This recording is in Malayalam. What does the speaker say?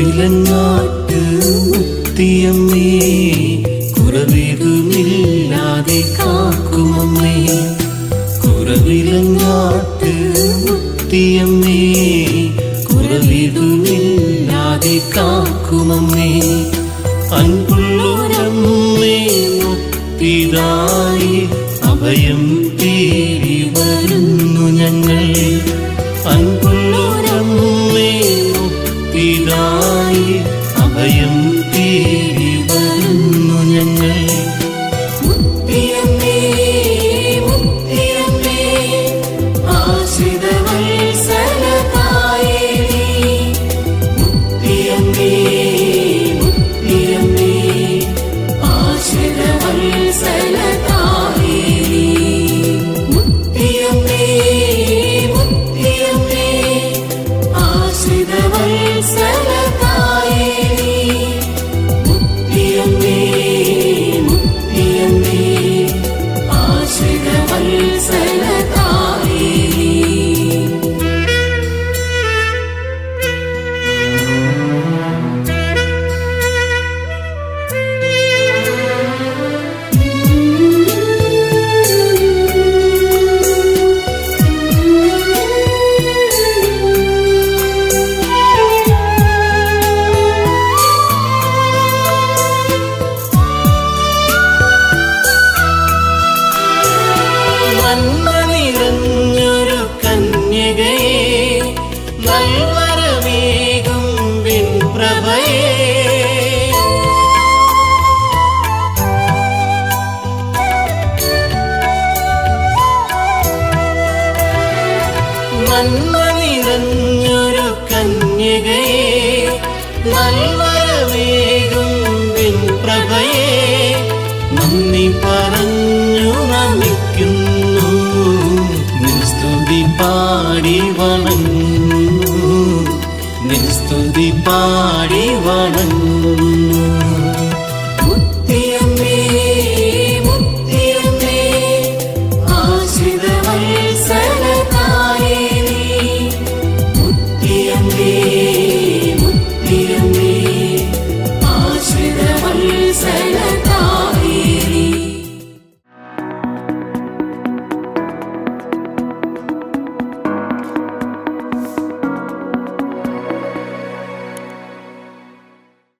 കുറവിലങ്ങാട്ട് മുത്തിയമ്മേ കുറവേതുമില്ലാതെ കാക്കുമമ്മേ. കുറവിലങ്ങാട്ട് മുത്തിയമ്മേ കുറവേതുമില്ലാതെ കാക്കുമമ്മേ. അൻപുള്ളൂരമ്മേ മുത്തിതായി അഭയം തേടി വരുന്നു ഞങ്ങൾ. നന്മ നിറഞ്ഞൊരു കന്യകയെ നൽവരവേകും പ്രഭയേ നന്ദി പറഞ്ഞു നമിക്കുന്നു. നിൻ സ്തുതി പാടി വണങ്ങുന്നു. നിൻ സ്തുതി പാടി വണങ്ങുന്നു. Dice el